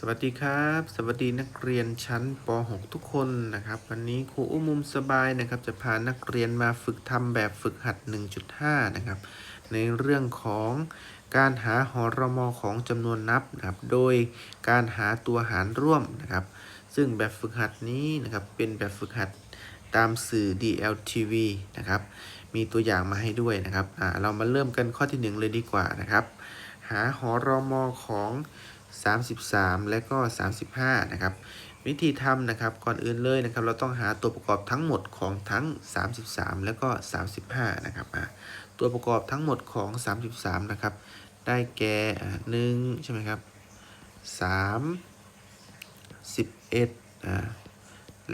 สวัสดีครับ สวัสดีนักเรียนชั้นป .6 ทุกคนนะครับ วันนี้ครูอุ้มมุมสบายนะครับ จะพานักเรียนมาฝึกทำแบบฝึกหัด 1.5 นะครับ ในเรื่องของการหาหอรมอของจำนวนนับนะครับ โดยการหาตัวหารร่วมนะครับ ซึ่งแบบฝึกหัดนี้นะครับเป็นแบบฝึกหัดตามสื่อ DLTV นะครับ มีตัวอย่างมาให้ด้วยนะครับอ่าเรามาเริ่มกันข้อที่ 1 เลยดีกว่านะครับ หาหอรมอของ 33 และก็ 35 นะครับ วิธีทำนะครับก่อนอื่นเลยนะครับ เราต้องหาตัวประกอบทั้งหมดของทั้ง 33 และก็ 35 นะครับตัวประกอบทั้งหมดของ 33 นะครับ ได้แก่อะ1ใช่ไหมครับ 3 11อ่า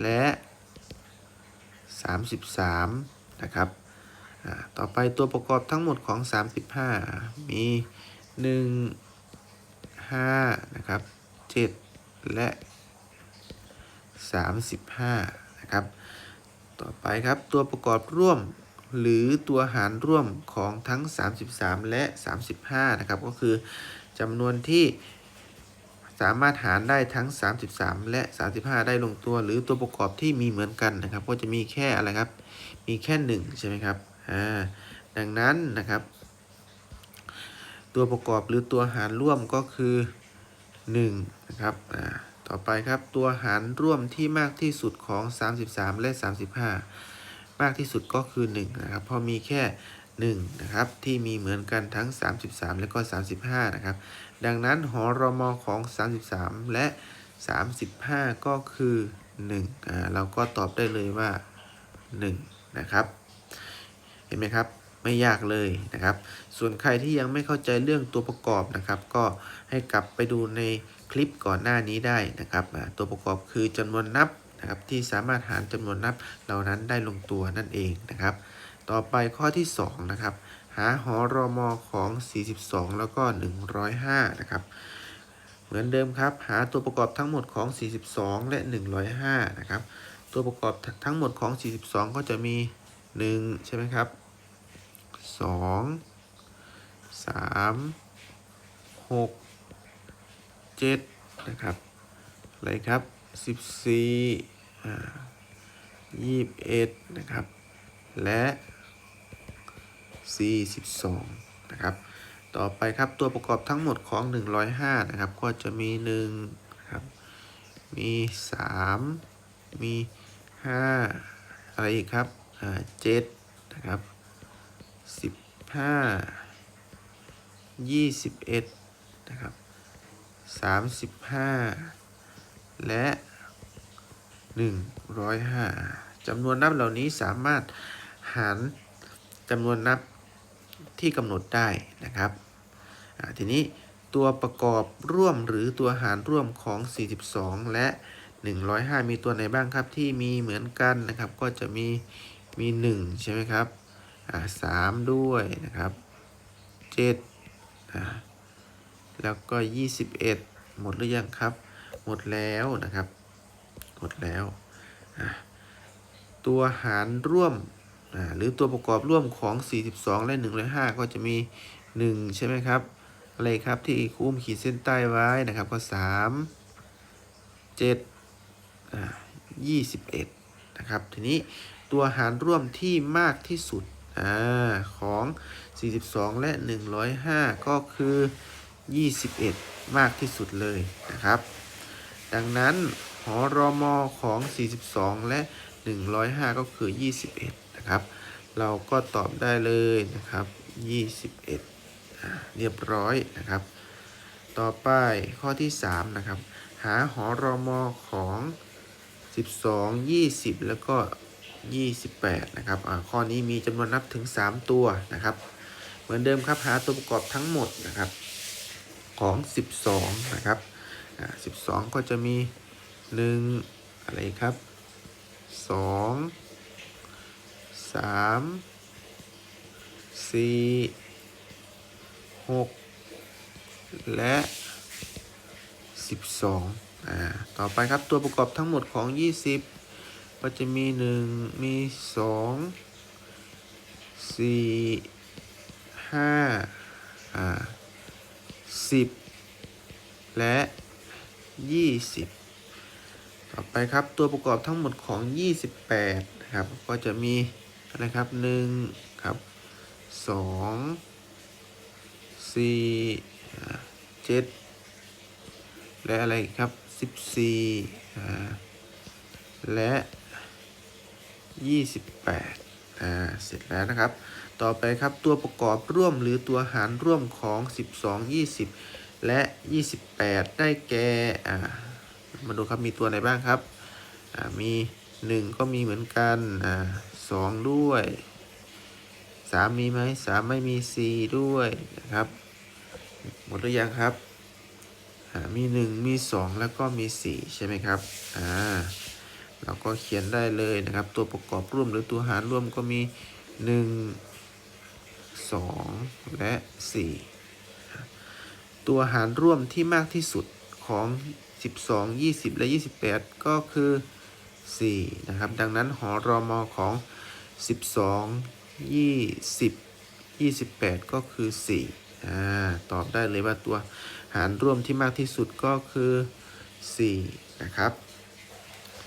และ 33 นะครับต่อไปตัวประกอบทั้งหมดของ 35 มี 1 5นะครับ7และ35นะครับ ต่อไปครับตัวประกอบร่วมหรือตัวหารร่วมของทั้ง 33 และ 35 นะครับ ก็คือจำนวนที่สามารถหารได้ทั้ง 33 และ 35 ได้ลงตัว หรือตัวประกอบที่มีเหมือนกันนะครับ ก็จะมีแค่อะไรครับ มีแค่ 1 ใช่ไหมครับ อ่า ดังนั้นนะครับ ตัวประกอบหรือตัวหารร่วมก็คือ1นะครับอ่าต่อไปครับตัวหารร่วมที่มากที่สุดของ 33 และ 35 มากที่สุดก็คือ1นะครับเพราะมีแค่1นะครับที่มีเหมือนกันทั้ง 33 และก็ 35นะครับดังนั้นหอรมอของ 33 และ 35 ก็คือ1อ่าเราก็ตอบได้เลยว่า1นะครับเห็นไหมครับ ไม่ยากเลยนะครับ ส่วนใครที่ยังไม่เข้าใจเรื่องตัวประกอบนะครับ ก็ให้กลับไปดูในคลิปก่อนหน้านี้ได้นะครับตัวประกอบคือจำนวนนับนะครับที่สามารถหารจำนวนนับเหล่านั้นได้ลงตัวนั่นเองนะครับ ต่อไปข้อที่2นะครับหาหอรอมอของ 42 แล้วก็ 105 นะครับเหมือนเดิมครับ หาตัวประกอบทั้งหมดของ 42 และ 105 นะครับ ตัวประกอบทั้งหมดของ 42 ก็จะมี 1 ใช่ไหมครับ สองสามหกเจ็ดนะครับอะไรครับสิบสี่อ่ายี่สิบเอ็ดนะครับ และสี่สิบสองนะครับ ต่อไปครับตัวประกอบทั้งหมดของ105นะครับ ก็จะมี1นะครับมี3มี5อะไรอีกครับอ่า7นะครับ สิบห้ายี่สิบเอ็ดนะครับสามสิบห้าและหนึ่งร้อยห้าจำนวนนับเหล่านี้สามารถหารจำนวนนับที่กำหนดได้นะครับ ทีนี้ตัวประกอบร่วมหรือตัวหารร่วมของ 42 และ 105 มีตัวไหนบ้างครับที่มีเหมือนกันนะครับ ก็จะมีมี 1 ใช่ไหมครับ สามด้วยนะครับเจ็ดแล้วก็ยี่สิบเอ็ดหมดหรือยังครับ หมดแล้วนะครับ หมดแล้ว ตัวหารร่วมหรือตัวประกอบร่วมของ 42 และ105 ก็จะมี 1 ใช่ไหมครับ อะไรครับที่คุ้มขีดเส้นใต้ไว้นะครับ ก็ 3 7อ่า21 นะครับ ทีนี้ตัวหารร่วมที่มากที่สุด อาของ 42 และ 105 ก็คือ 21 มากที่สุดเลยนะครับ ดังนั้นหอรอมอของ 42 และ 105 ก็คือ 21 นะครับ เราก็ตอบได้เลยนะครับ 21อ่าเรียบร้อยนะครับ ต่อไปข้อที่ 3 นะครับ หาหอรอมอของ 12 20 แล้วก็ 28 นะครับข้อนี้มีจำนวนนับถึง 3 ตัวนะครับ เหมือนเดิมครับหาตัวประกอบทั้งหมดนะครับของ 12 นะครับ12 ก็จะมี 1 อะไรครับ 2 3 4 6 และ 12อ่าต่อไปครับตัวประกอบทั้งหมดของ 20 ก็จะมี1มี2 4 5อ่า10และ20ต่อไปครับตัวประกอบทั้งหมดของ 28 ครับ ก็จะมีอะครับ1ครับ2 4อ่า7และอะไรครับ 14อ่าและ 28อ่าเสร็จแล้วนะครับ ต่อไปครับตัวประกอบร่วมหรือตัวหารร่วมของ 12 20 และ 28 ได้แก่อ่ามาดูครับมีตัวไหนบ้างครับอ่ามี 1 ก็มีเหมือนกันอ่า2ด้วย 3 มีไหม3 ไม่มี 4 ด้วยนะครับ หมดหรือยังครับอ่ามี 1 มี 2 แล้วก็มี 4 ใช่ไหมครับ อ่า เราก็เขียนได้เลยนะครับ ตัวประกอบร่วมหรือตัวหารร่วมก็มี 1 2 และ 4 ตัวหารร่วมที่มากที่สุดของ 12 20 และ 28 ก็คือ 4 นะครับ ดังนั้นหอรอมอของ 12 20 28 ก็คือ 4 อ่า ตอบได้เลยว่าตัวหารร่วมที่มากที่สุดก็คือ 4 นะครับ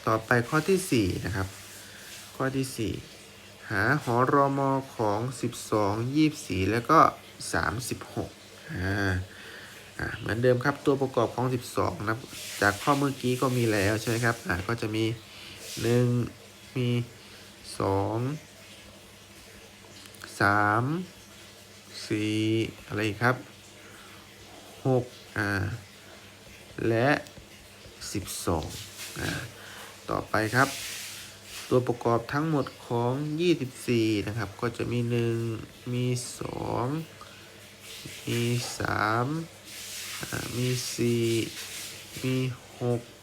ต่อไปข้อที่ 4 นะครับ ข้อที่ 4 หาหอรอมอของ 12 24 แล้วก็ 36อ่าอ่าเหมือนเดิมครับตัวประกอบของ 12 นะจากข้อเมื่อกี้ก็มีแล้วใช่ไหมครับอ่าก็จะมี 1 มี 2 3 4 อะไรครับ 6 อ่า และ 12 อ่า ต่อไปครับ ตัวประกอบทั้งหมดของ 24 นะครับ ก็จะมี 1 มี 2 มี3อ่ามี 4 มี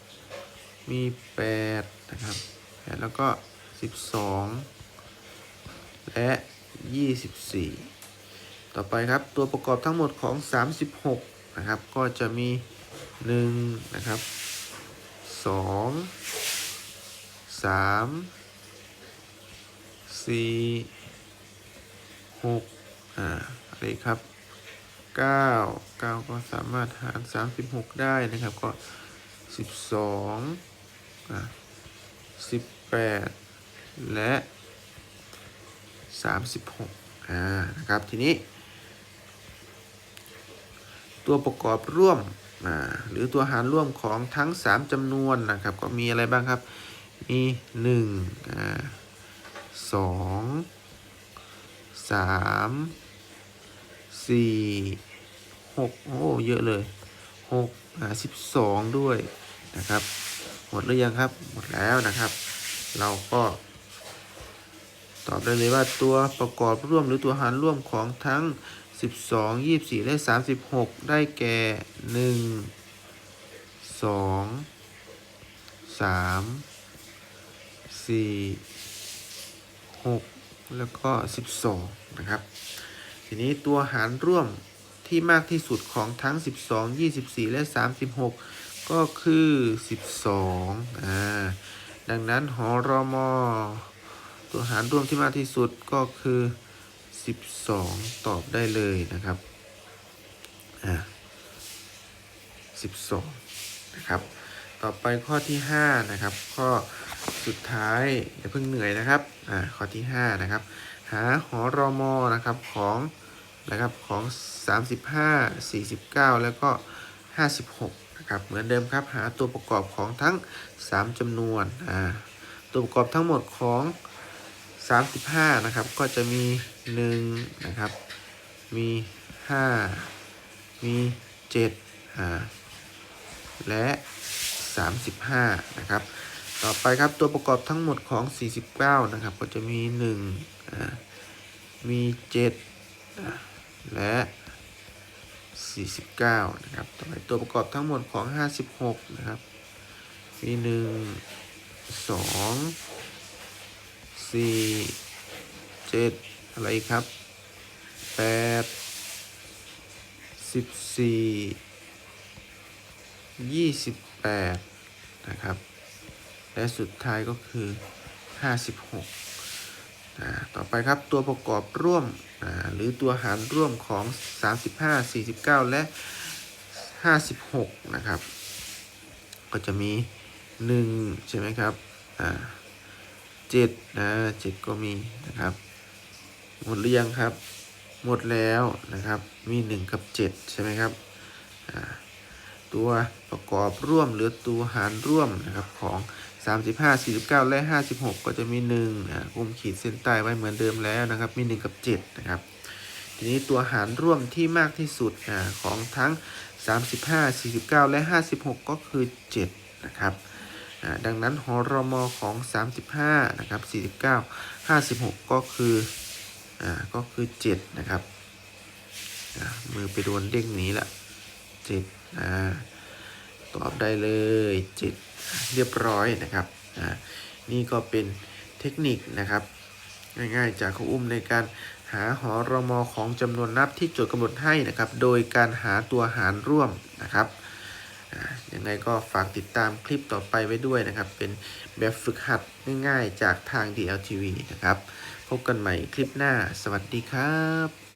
6 มี 8 นะครับ แล้วก็ 12 และ 24 ต่อไปครับตัวประกอบทั้งหมดของ 36 นะครับ ก็จะมี 1 นะครับ2 สามสี่หกอ่าอะไรครับเก้าเก้าก็สามารถหารสามสิบหกได้นะครับก็สิบสองอ่าสิบแปดและสามสิบหกอ่านะครับทีนี้ ตัวประกอบร่วมอ่าหรือตัวหารร่วมของทั้ง 3จำนวนนะครับ ก็มีอะไรบ้างครับ มีหนึ่งอ่าสองสามสี่หกโอ้เยอะเลยหกอ่าสิบสองด้วยนะครับ หมดหรือยังครับ หมดแล้วนะครับ เราก็ ตอบได้เลยว่าตัวประกอบร่วมหรือตัวหารร่วมของทั้ง 12 24 และ 36 ได้แก่ 1 2 3 สี่หกแล้วก็สิบสองนะครับ ทีนี้ตัวหารร่วมที่มากที่สุดของทั้ง12 24และ36ก็คือ12อ่า ดังนั้นหอรอมอตัวหารร่วมที่มากที่สุดก็คือ12ตอบได้เลยนะครับ อ่า12นะครับ ต่อไปข้อที่5นะครับ ข้อ สุดท้ายอย่าเพิ่งเหนื่อยนะครับอ่าข้อที่ 5 นะครับ หาหอรอมอนะครับของนะครับของ 35 49 แล้วก็ 56นะครับเหมือนเดิมครับหาตัวประกอบของทั้ง 3จำนวนอ่าตัวประกอบทั้งหมดของ 35นะครับก็จะมี1นะครับมี 5 มี 7อ่าและ 35นะครับ ต่อไปครับตัวประกอบทั้งหมดของ 49 นะครับ ก็จะมี1อ่ามี7อ่าและ 49 นะครับ ต่อไปตัวประกอบทั้งหมดของ 56 นะครับ มี 1 2 4 7 อะไรอีกครับ 8 14ยี่สิบแปดนะครับ และสุดท้ายก็คือห้าสิบหกต่อไปครับตัวประกอบร่วมอ่าหรือตัวหารร่วมของสามสิบห้าสี่สิบเก้าและห้าสิบหกนะครับ ก็จะมีหนึ่งใช่ไหมครับอ่าเจ็ดนะเจ็ดก็มีนะครับ หมดหรือยังครับ หมดแล้วนะครับมีหนึ่งกับเจ็ดใช่ไหมครับตัวประกอบร่วมหรือตัวหารร่วมนะครับของ 35 49และ56ก็จะมี1อ่ากุมขีดเส้นใต้ไว้เหมือนเดิมแล้วนะครับ มี1กับ7นะครับ ทีนี้ตัวหารร่วมที่มากที่สุดอาของทั้ง35 49และ56ก็คือ7นะครับดังนั้นหอรมอของ 35 นะครับ 49 56 ก็คือ อ่า ก็คือ 7 นะครับ มือไปโดนเด้งนี้ละ 7 อ่า ตอบได้เลย 7 เรียบร้อยนะครับอ่านี่ก็เป็นเทคนิคนะครับ ง่ายๆจากครูอุ้มในการหาหอรมอของจำนวนนับที่โจทย์กำหนดให้นะครับ โดยการหาตัวหารร่วมนะครับยังไงก็ฝากติดตามคลิปต่อไปไว้ด้วยนะครับ เป็นแบบฝึกหัดง่ายๆจากทาง DLTV นะครับ พบกันใหม่คลิปหน้า สวัสดีครับ